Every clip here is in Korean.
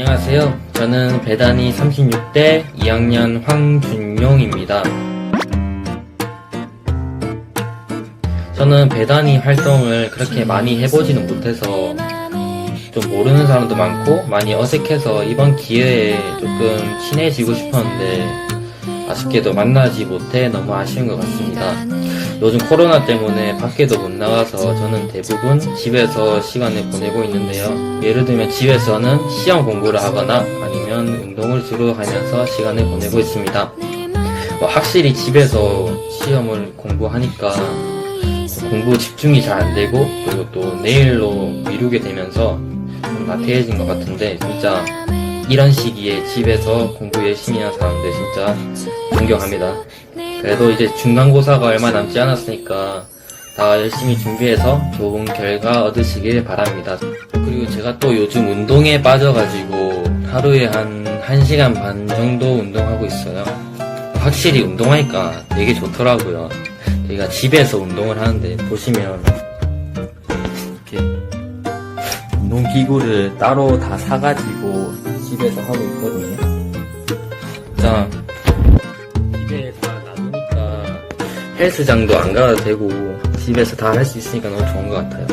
안녕하세요. 저는 배단이 36대 2학년 황준용입니다. 저는 배단이 활동을 그렇게 많이 해보지는 못해서 좀 모르는 사람도 많고 많이 어색해서 이번 기회에 조금 친해지고 싶었는데 아쉽게도 만나지 못해 너무 아쉬운 것 같습니다. 요즘 코로나 때문에 밖에도 못 나가서 저는 대부분 집에서 시간을 보내고 있는데요. 예를 들면 집에서는 시험 공부를 하거나 아니면 운동을 주로 하면서 시간을 보내고 있습니다. 뭐 확실히 집에서 시험을 공부하니까 공부 집중이 잘 안 되고 그리고 또 내일로 미루게 되면서 좀 나태해진 것 같은데 진짜 이런 시기에 집에서 공부 열심히 하는 사람들 진짜 존경합니다. 그래도 이제 중간고사가 얼마 남지 않았으니까 다 열심히 준비해서 좋은 결과 얻으시길 바랍니다. 그리고 제가 또 요즘 운동에 빠져가지고 하루에 한 1시간 반 정도 운동하고 있어요. 확실히 운동하니까 되게 좋더라고요. 저희가 집에서 운동을 하는데 보시면 이렇게 운동기구를 따로 다 사가지고 집에서 하고 있거든요. 자, 집 헬스장도 안 가도 되고 집에서 다 할 수 있으니까 너무 좋은 것 같아요.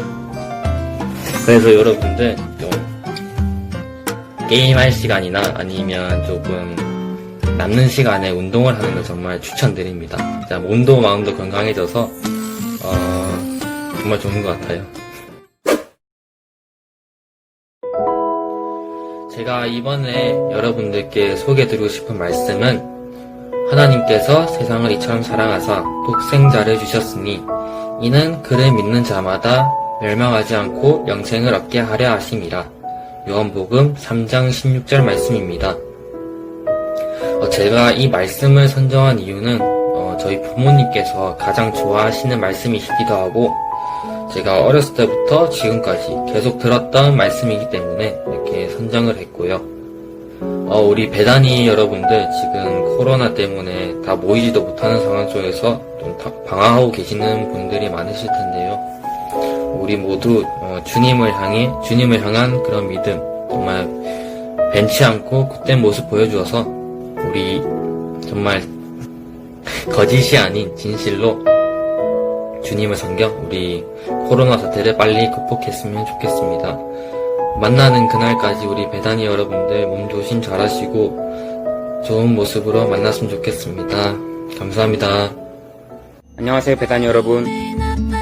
그래서 여러분들 좀 게임할 시간이나 아니면 조금 남는 시간에 운동을 하는 걸 정말 추천드립니다. 몸도 마음도 건강해져서 어, 정말 좋은 것 같아요. 제가 이번에 여러분들께 소개드리고 싶은 말씀은 하나님께서 세상을 이처럼 사랑하사 독생자를 주셨으니 이는 그를 믿는 자마다 멸망하지 않고 영생을 얻게 하려 하심이라. 요한복음 3장 16절 말씀입니다. 어, 제가 이 말씀을 선정한 이유는 어, 저희 부모님께서 가장 좋아하시는 말씀이시기도 하고 제가 어렸을 때부터 지금까지 계속 들었던 말씀이기 때문에 이렇게 선정을 했고요. 어, 우리 배단이 여러분들 지금 코로나 때문에 다 모이지도 못하는 상황 속에서 좀 다- 방황하고 계시는 분들이 많으실 텐데요. 우리 모두 어, 주님을 향해 주님을 향한 그런 믿음 정말 벤치 않고 굳된 모습 보여주어서 우리 정말 거짓이 아닌 진실로 주님을 섬겨 우리 코로나 사태를 빨리 극복했으면 좋겠습니다. 만나는 그날까지 우리 배단이 여러분들 몸 조심 잘하시고 좋은 모습으로 만났으면 좋겠습니다. 감사합니다. 안녕하세요 배단이 여러분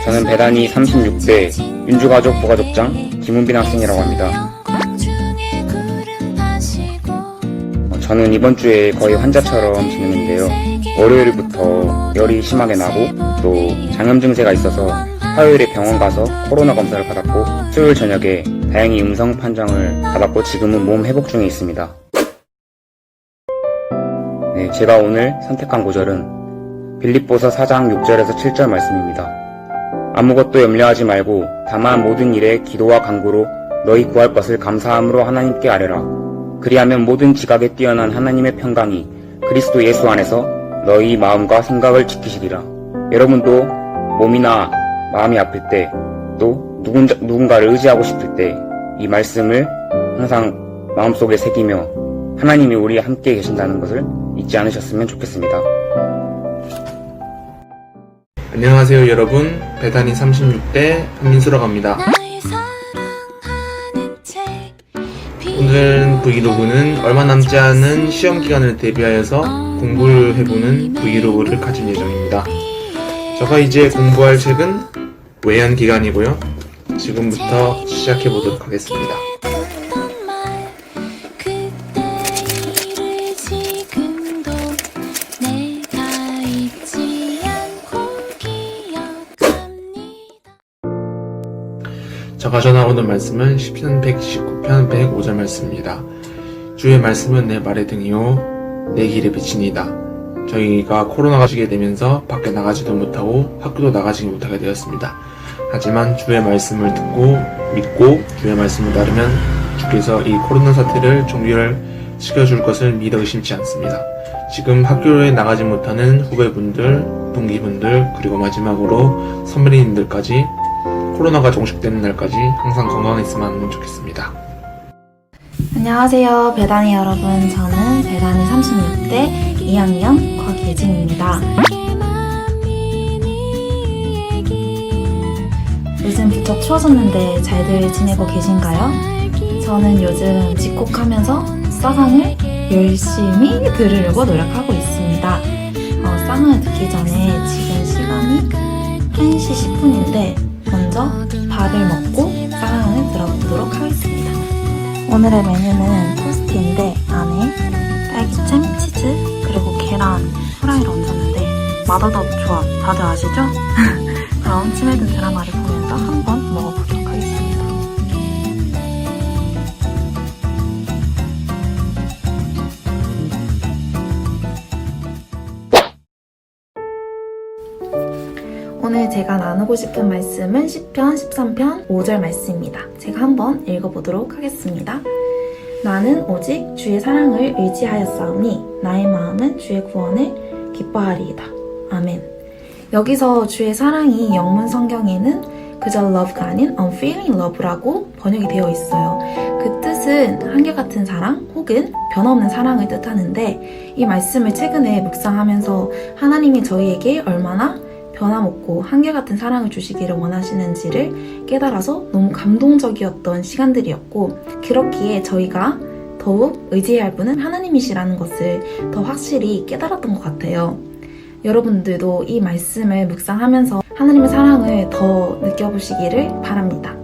저는 배단이 36대 윤주가족 부가족장 김은빈 학생이라고 합니다 어, 저는 이번 주에 거의 환자처럼 지냈는데요 월요일부터 열이 심하게 나고 또 장염 증세가 있어서 화요일에 병원 가서 코로나 검사를 받았고 수요일 저녁에 다행히 음성 판정을 받았고 지금은 몸 회복 중에 있습니다 네, 제가 오늘 선택한 구절은 빌립보서 4장 6절에서 7절 말씀입니다. 아무것도 염려하지 말고 다만 모든 일에 기도와 간구로 너희 구할 것을 감사함으로 하나님께 아뢰라. 그리하면 모든 지각에 뛰어난 하나님의 평강이 그리스도 예수 안에서 너희 마음과 생각을 지키시리라. 여러분도 몸이나 마음이 아플 때 또 누군가를 의지하고 싶을 때 이 말씀을 항상 마음속에 새기며 하나님이 우리 함께 계신다는 것을 잊지 않으셨으면 좋겠습니다. 안녕하세요 여러분. 배단이 36대 한민수라고 합니다. 오늘 브이로그는 얼마 남지 않은 시험 기간을 대비하여서 공부를 해보는 브이로그를 가진 예정입니다. 제가 이제 공부할 책은 외연 기간이고요 지금부터 시작해 보도록 하겠습니다 제가 전하고는 말씀은 10편 119편 105절 말씀입니다. 주의 말씀은 내 말의 등이요 내 길의 빛이니다. 저희가 코로나가 시게 되면서 밖에 나가지도 못하고 학교도 나가지 못하게 되었습니다. 하지만 주의 말씀을 듣고 믿고 주의 말씀을 따르면 주께서 이 코로나 사태를 종결 시켜줄 것을 믿어 의심치 않습니다. 지금 학교에 나가지 못하는 후배분들, 동기분들, 그리고 마지막으로 선배님들까지 코로나가 종식되는 날까지 항상 건강했으면 좋겠습니다. 안녕하세요, 배단이 여러분. 저는 배단이 36대 2학년 곽예진입니다. 요즘 부쩍 추워졌는데 잘들 지내고 계신가요? 저는 요즘 집콕하면서 싸강을 열심히 들으려고 노력하고 있습니다. 어, 쌍을 듣기 전에 지금 시간이 1시 10분인데 먼저 밥을 먹고 쌍을 들어보도록 하겠습니다. 오늘의 메뉴는 토스트인데 안에 딸기잼, 치즈, 그리고 계란, 후라이를 얹었는데 맛없어도 좋아. 다들 아시죠? 그럼 치매든 드라마를 보면서 한번 먹어보도록 하겠습니다. 오늘 제가 나누고 싶은 말씀은 10편, 13편, 5절 말씀입니다. 제가 한번 읽어보도록 하겠습니다. 나는 오직 주의 사랑을 의지하였사오니 나의 마음은 주의 구원을 기뻐하리이다. 아멘. 여기서 주의 사랑이 영문 성경에는 그저 love가 아닌 unfailing love라고 번역이 되어 있어요. 그 뜻은 한결같은 사랑 혹은 변함없는 사랑을 뜻하는데 이 말씀을 최근에 묵상하면서 하나님이 저희에게 얼마나 변함없고 한결같은 사랑을 주시기를 원하시는지를 깨달아서 너무 감동적이었던 시간들이었고 그렇기에 저희가 더욱 의지해야 할 분은 하나님이시라는 것을 더 확실히 깨달았던 것 같아요. 여러분들도 이 말씀을 묵상하면서 하나님의 사랑을 더 느껴보시기를 바랍니다.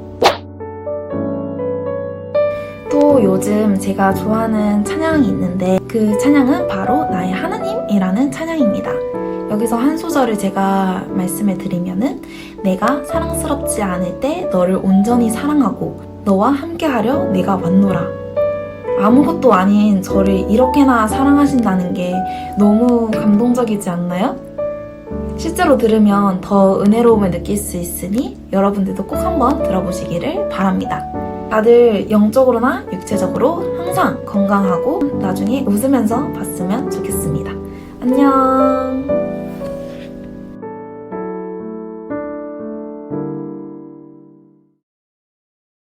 또 요즘 제가 좋아하는 찬양이 있는데 그 찬양은 바로 나의 하나님이라는 찬양입니다. 여기서 한 소절을 제가 말씀을 드리면은 내가 사랑스럽지 않을 때 너를 온전히 사랑하고 너와 함께하려 내가 왔노라. 아무것도 아닌 저를 이렇게나 사랑하신다는 게 너무 감동적이지 않나요? 실제로 들으면 더 은혜로움을 느낄 수 있으니 여러분들도 꼭 한번 들어보시기를 바랍니다. 다들 영적으로나 육체적으로 항상 건강하고 나중에 웃으면서 봤으면 좋겠습니다. 안녕!